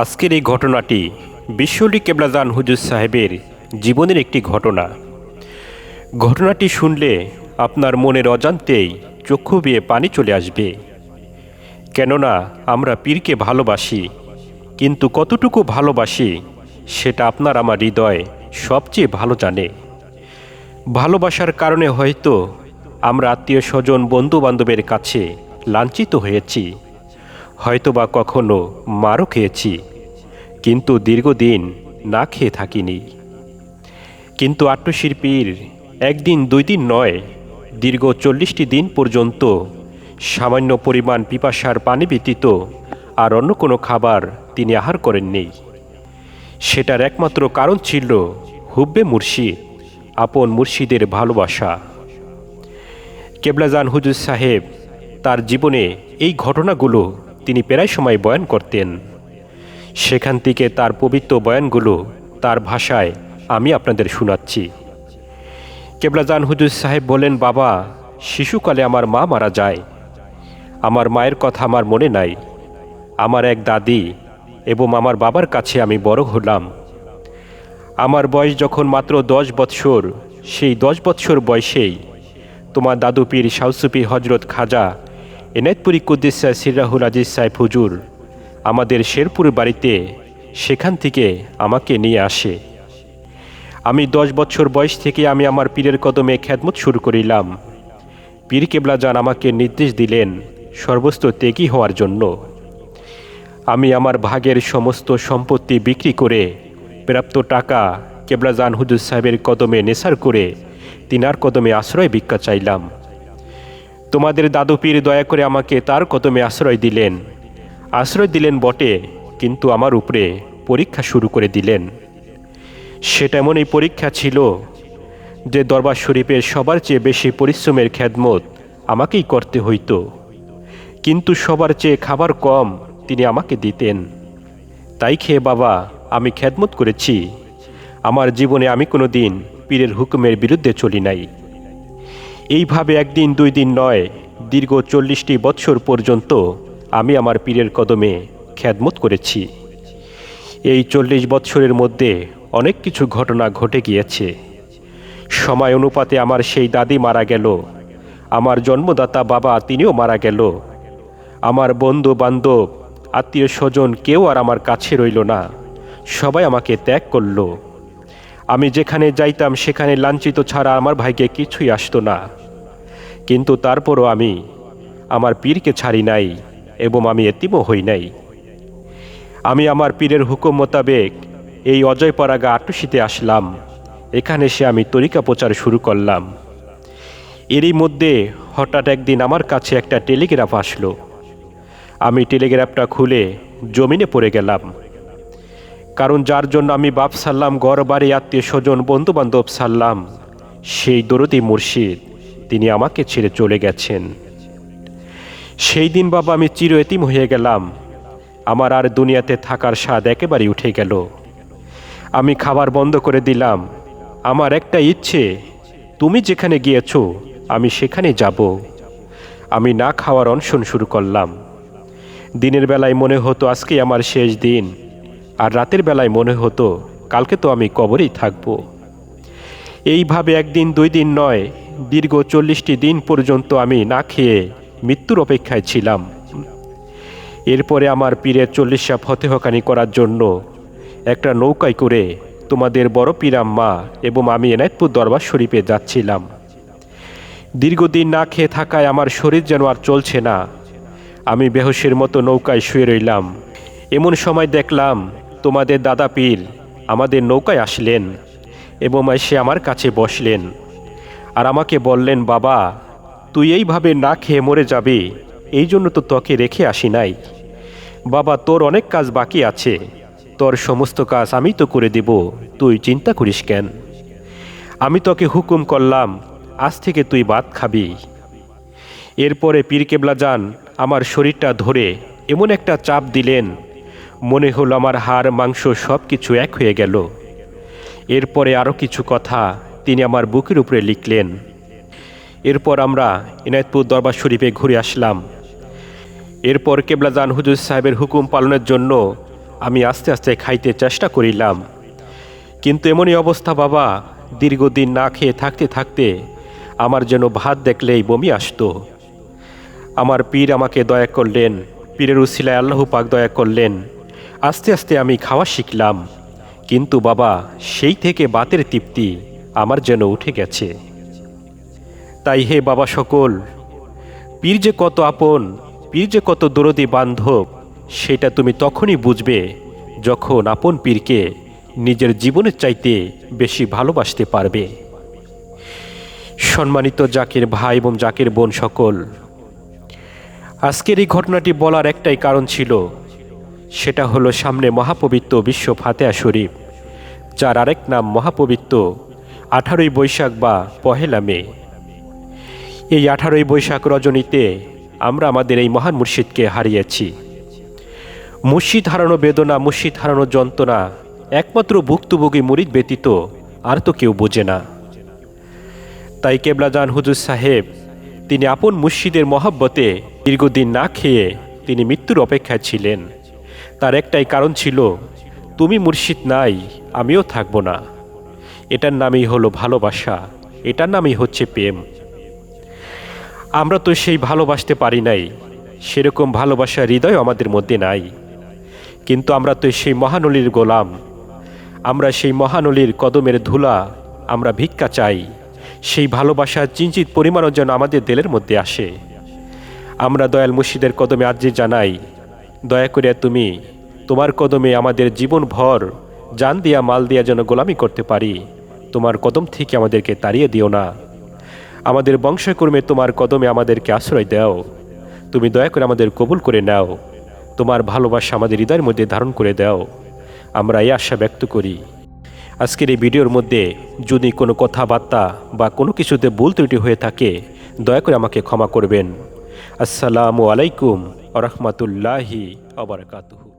আজকের এই ঘটনাটি বিশ্বলি কেবলাজান হুজুর সাহেবের জীবনের একটি ঘটনা। ঘটনাটি শুনলে আপনার মনের অজান্তেই চক্ষু বেয়ে পানি চলে আসবে। কেননা আমরা পীরকে ভালোবাসি, কিন্তু কতটুকু ভালোবাসি সেটা আপনার আমার হৃদয় সবচেয়ে ভালো জানে। ভালোবাসার কারণে হয়তো আমরা আত্মীয় স্বজন বন্ধু বান্ধবের কাছে লাঞ্ছিত হয়েছি। হয়তোবা কখনো মারও খেয়েছি, কিন্তু দীর্ঘদিন না খেয়ে থাকিনি। কিন্তু আট্টশিল্পীর একদিন দুই দিন নয়, দীর্ঘ চল্লিশটি দিন পর্যন্ত সামান্য পরিমাণ পিপাসার পানি ব্যতীত আর অন্য কোনো খাবার তিনি আহার করেননি। সেটার একমাত্র কারণ ছিল হুব্বে মুর্শিদ আপন মুর্শিদের ভালোবাসা। কেবলাজান হুজুর সাহেব তার জীবনে এই ঘটনাগুলো তিনি প্রায় সময় বয়ান করতেন। সেখান থেকে তার পবিত্র বয়ানগুলো তার ভাষায় আমি আপনাদের শোনাচ্ছি। কেবলাজান হুজুর সাহেব বলেন, বাবা, শিশুকালে আমার মা মারা যায়। আমার মায়ের কথা আমার মনে নাই। আমার এক দাদি এবং আমার বাবার কাছে আমি বড় হলাম। আমার বয়স যখন মাত্র দশ বৎসর, সেই দশ বৎসর বয়সেই তোমার দাদু পীর শাউসুপি হজরত খাজা এনায়তপুরি কুদ্দিসা সিরাহুল আজিজ সাহেব হুজুর, আমাদের শেরপুর বাড়িতে সেখান থেকে আমাকে নিয়ে আসে। আমি দশ বছর বয়স থেকে আমি আমার পীরের কদমে খ্যাতমত শুরু করিলাম। পীর কেবলা যান আমাকে নির্দেশ দিলেন সর্বস্ত ত্যাগী হওয়ার জন্য। আমি আমার ভাগের সমস্ত সম্পত্তি বিক্রি করে প্রাপ্ত টাকা কেবলা কেবলাজান হুজুর সাহেবের কদমে নেশার করে তিনার কদমে আশ্রয় ভিক্ষা চাইলাম। তোমাদের দাদু পীর দয়া করে আমাকে তার কদমে আশ্রয় দিলেন। আশ্রয় দিলেন বটে, কিন্তু আমার উপরে পরীক্ষা শুরু করে দিলেন। সেটা এমনই পরীক্ষা ছিল যে দরবার শরীফের সবার চেয়ে বেশি পরিশ্রমের খ্যাদমত আমাকেই করতে হইতো। কিন্তু সবার চেয়ে খাবার কম তিনি আমাকে দিতেন। তাই খেয়ে বাবা, আমি খ্যাদমত করেছি। আমার জীবনে আমি কোনো দিন পীরের হুকুমের বিরুদ্ধে চলি নাই। এইভাবে একদিন, দুই দিন নয়, দীর্ঘ চল্লিশটি বৎসর পর্যন্ত আমি আমার পীরের কদমে খ্যাদমত করেছি। এই চল্লিশ বৎসরের মধ্যে অনেক কিছু ঘটনা ঘটে গিয়েছে। সময় অনুপাতে আমার সেই দাদি মারা গেল। আমার জন্মদাতা বাবা তিনিও মারা গেল। আমার বন্ধু, বান্ধব, আত্মীয় স্বজন কেউ আর আমার কাছে রইল না। সবাই আমাকে ত্যাগ করল। আমি যেখানে যাইতাম, সেখানে লাঞ্ছিত ছাড়া আমার ভাইকে কিছুই আসতো না। কিন্তু তারপরও আমি আমার পীরকে ছাড়ি নাই এবং আমি এতিমও হই নাই। আমি আমার পীরের হুকুম মোতাবেক এই অজয় অজয়পাড়াগা আটুশিতে আসলাম। এখানে এসে আমি তরিকা প্রচার শুরু করলাম। এরই মধ্যে হঠাৎ একদিন আমার কাছে একটা টেলিগ্রাফ আসলো। আমি টেলিগ্রাফটা খুলে জমিনে পড়ে গেলাম। কারণ যার জন্য আমি বাপ সাল্লাম গড় বাড়ি আত্মীয় স্বজন বন্ধু বান্ধব সাল্লাম, সেই দরদি মুর্শিদ, তিনি আমাকে ছেড়ে চলে গেছেন। সেই দিন বাবা, আমি চির এতিম হয়ে গেলাম। আমার আর দুনিয়াতে থাকার স্বাদ একেবারে উঠে গেল। আমি খাবার বন্ধ করে দিলাম। আমার একটা ইচ্ছে, তুমি যেখানে গিয়েছো, আমি সেখানে যাব। আমি না খাওয়ার অনশন শুরু করলাম। দিনের বেলায় মনে হতো আজকে আমার শেষ দিন। আর রাতের বেলায় মনে হতো, কালকে তো আমি কবরেই থাকব। এইভাবে একদিন, দুই দিন নয়, দীর্ঘ চল্লিশটি দিন পর্যন্ত আমি না খেয়ে মৃত্যুর অপেক্ষায় ছিলাম। এরপরে আমার পীরের চল্লিশা ফতেহকানি করার জন্য একটা নৌকায় করে তোমাদের বড় পীরাম্মা এবং আমি এনায়তপুর দরবার শরীফে যাচ্ছিলাম। দীর্ঘদিন না খেয়ে থাকায় আমার শরীর যেন আর চলছে না। আমি বেহসের মতো নৌকায় শুয়ে রইলাম। এমন সময় দেখলাম তোমাদের দাদা পীর আমাদের নৌকায় আসলেন এবং এসে আমার কাছে বসলেন। আর আমাকে বললেন, বাবা, তুই এইভাবে না খেয়ে মরে যাবি, এই জন্য তো তোকে রেখে আসি নাই। বাবা, তোর অনেক কাজ বাকি আছে, তোর সমস্ত কাজ আমি তো করে দেব, তুই চিন্তা করিস কেন? আমি তোকে হুকুম করলাম, আজ থেকে তুই ভাত খাবি। এরপরে পীর কেবলা যান, আমার শরীরটা ধরে এমন একটা চাপ দিলেন মনে হলো আমার হাড়, মাংস সব কিছু এক হয়ে গেল। এরপরে আরও কিছু কথা তিনি আমার বুকের উপরে লিখলেন। এরপর আমরা ইনায়তপুর দরবার শরীফে ঘুরে আসলাম। এরপর কেবলাজান হুজুর সাহেবের হুকুম পালনের জন্য আমি আস্তে আস্তে খাইতে চেষ্টা করিলাম। কিন্তু এমনই অবস্থা বাবা, দীর্ঘদিন না খেয়ে থাকতে থাকতে আমার যেন ভাত দেখলেই বমি আসতো। আমার পীর আমাকে দয়া করলেন, পীরের উসিলায় আল্লাহ পাক দয়া করলেন। আস্তে আস্তে আমি খাওয়া শিখলাম। কিন্তু বাবা, সেই থেকে বাতের তৃপ্তি আমার যেন উঠে গেছে। তাই হে বাবা সকল, পীর যে কত আপন, পীর যে কত দরদি বান্ধব, সেটা তুমি তখনই বুঝবে যখন আপন পীরকে নিজের জীবনের চাইতে বেশি ভালোবাসতে পারবে। সম্মানিত জাকির ভাই এবং জাকির বোন সকল, আজকের এই ঘটনাটি বলার একটাই কারণ ছিল সেটা হলো সামনে মহাপবিত্র বিশ্ব ফাতেহা শরীফ, যার আরেক নাম মহাপবিত্র আঠারোই বৈশাখ বা পহেলা মে। এই আঠারোই বৈশাখ রজনীতে আমরা আমাদের এই মহান মুর্শিদকে হারিয়েছি। মুর্শিদ হারানো বেদনা, মুর্শিদ হারানো যন্ত্রণা, একমাত্র ভুক্তভোগী মুরিদ ব্যতীত আর তো কেউ বোঝে না। তাই কেবলাজান হুজুর সাহেব, তিনি আপন মুর্শিদের মহাব্বতে দীর্ঘদিন না খেয়ে তিনি মৃত্যুর অপেক্ষায় ছিলেন। তার একটাই কারণ ছিল, তুমি মুর্শিদ নাই, আমিও থাকব না। এটার নামই হলো ভালোবাসা, এটার নামই হচ্ছে প্রেম। আমরা তো সেই ভালোবাসতে পারি নাই, সেরকম ভালোবাসা হৃদয় আমাদের মধ্যে নাই। কিন্তু আমরা তো সেই মহানলীর গোলাম, আমরা সেই মহানলীর কদমের ধুলা, আমরা ভিক্ষা চাই, সেই ভালোবাসার চিঞ্চিত পরিমাণও যেন আমাদের দেলের মধ্যে আসে। আমরা দয়াল মুর্শিদের কদমে আর্জি জানাই দয়া করে তুমি তোমার কদমে আমাদের জীবন ভর জান দিয়া মাল দিয়া যেন গোলামি করতে পারি। তোমার কদম থেকে আমাদেরকে তাড়িয়ে দিও না। আমাদের বংশকর্মে তোমার কদমে আমাদেরকে আশ্রয় দাও। তুমি দয়া করে আমাদের কবুল করে নাও। তোমার ভালোবাসা আমাদের হৃদয়ের মধ্যে ধারণ করে দাও। আমরা এই আশা ব্যক্ত করি। আজকের এই ভিডিওর মধ্যে যদি কোনো কথাবার্তা বা কোনো কিছুতে ভুল ত্রুটি হয়ে থাকে, দয়া করে আমাকে ক্ষমা করবেন। আসসালামু আলাইকুম। রহমতুল্লাহি আবরকাতুহু